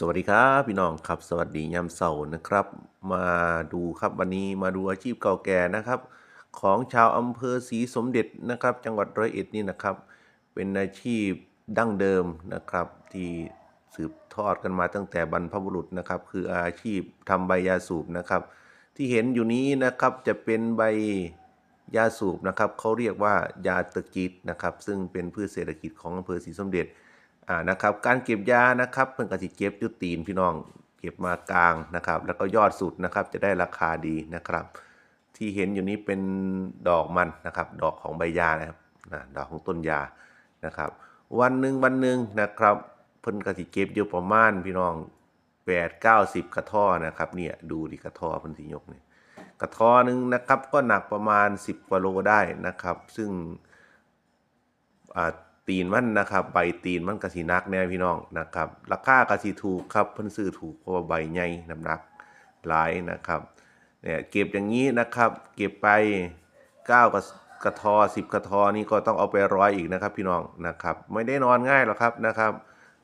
สวัสดีครับพี่น้องครับ สวัสดียามเสาร์นะครับ มาดูครับวันนี้มาดูอาชีพเก่าแก่นะครับ ของชาวอำเภอศรีสมเด็จนะครับ จังหวัดร้อยเอ็ดนี่นะครับ เป็นอาชีพดั้งเดิมนะครับ ที่สืบทอดกันมาตั้งแต่บรรพบุรุษนะครับ คืออาชีพทำใบยาสูบนะครับ ที่เห็นอยู่นี้นะครับจะเป็นใบยาสูบนะครับเขาเรียกว่ายาตะกิดนะครับ ซึ่งเป็นพืชเศรษฐกิจของอำเภอศรีสมเด็จ อ่านะครับการเก็บยานะครับเพิ่นก็สิเก็บอยุตีนพี่น้อง เก็บมากลางนะครับ แล้วก็ยอดสุดนะครับจะได้ราคาดีนะครับ ที่เห็นอยู่นี้เป็นดอกมันนะครับ ดอกของใบยานะครับนะดอกของต้นยานะครับ วันหนึ่งวันหนึ่งนะครับ เพิ่นก็สิเก็บอยู่ประมาณพี่น้อง8 90กระท่อนะครับเนี่ยดูดิกระท่อเพิ่นสิยกเนี่ยกระท่อนึงนะครับก็หนักประมาณ10กว่าโลได้นะครับ ซึ่งอ่า ตีนมันนะครับ ใบตีนมันกะสิหนักแน่พี่น้องนะครับราคากะสิถูกครับเพิ่นซื้อถูกเพราะว่าใบใหญ่น้ำหนักหลายนะครับเนี่ยเก็บอย่างนี้นะครับ เก็บไป9กระกระทอ10กระทอนี่ก็ต้องเอาไปร้อยอีกนะครับ พี่น้องนะครับ ไม่ได้นอนง่ายหรอกครับนะครับ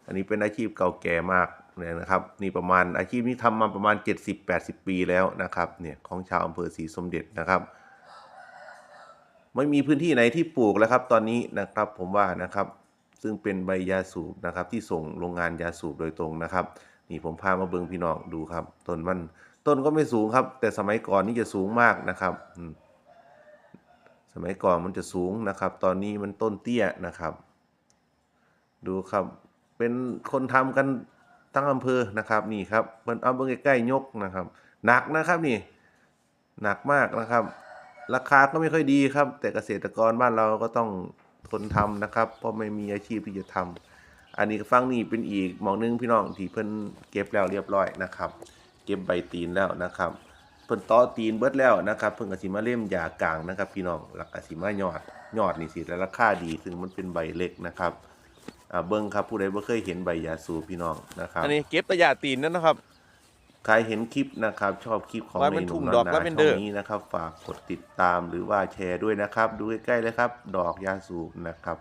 อันนี้เป็นอาชีพเก่าแก่มากเนี่ยนะครับ นี่ประมาณอาชีพนี้ทำมาประมาณ 70-80 ปีแล้วนะครับเนี่ยของชาวอำเภอศรีสมเด็จนะครับ ไม่มีพื้นที่ไหนที่ปลูกแล้วครับ ตอนนี้นะครับผมว่านะครับ ซึ่งเป็นใบยาสูบนะครับ ที่ส่งโรงงานยาสูบโดยตรงนะครับ นี่ผมพามาเบิ่งพี่น้องดูครับต้นมันต้นก็ไม่สูงครับ แต่สมัยก่อนนี่จะสูงมากนะครับสมัยก่อนมันจะสูงนะครับ ตอนนี้มันต้นเตี้ยนะครับ ดูครับเป็นคนทำกันทั้งอำเภอนะครับนี่ครับเพิ่นเอาเบิ่งใกล้ๆยกนะครับ หนักนะครับนี่ หนักมากนะครับ ราคาก็ไม่ค่อยดีครับ แต่เกษตรกรบ้านเราก็ต้องทนทำนะครับ เพราะไม่มีอาชีพที่จะทำอันนี้ฟังนี่เป็นอีกหมองหนึงพี่น้องที่เพิ่นเก็บแล้วเรียบร้อยนะครับ เก็บใบตีนแล้วนะครับ เพิ่นต่อตีนเบิดแล้วนะครับ เพิ่นก็สิมาเล่มยากลางนะครับ พี่น้องแล้วก็สิมายอดยอดนี่สิแต่ราคาดีซึ่งมันเป็นใบเล็กนะครับอ่าเบิ่งครับผู้ใดบ่เคยเห็นใบยาสูบพี่น้องนะครับ อันนี้เก็บระยะตีนนั่นนะครับ ใครเห็นคลิปนะครับ ชอบคลิปของว่าในเป็นหทุ่นุ่มงน้ดออกยนาลาเวนช่เดออร์งนี้นะครับ ฝากกดติดตามหรือว่าแชร์ด้วยนะครับ ดูใกล้ๆเลยครับ ดอกยาสูบนะครับ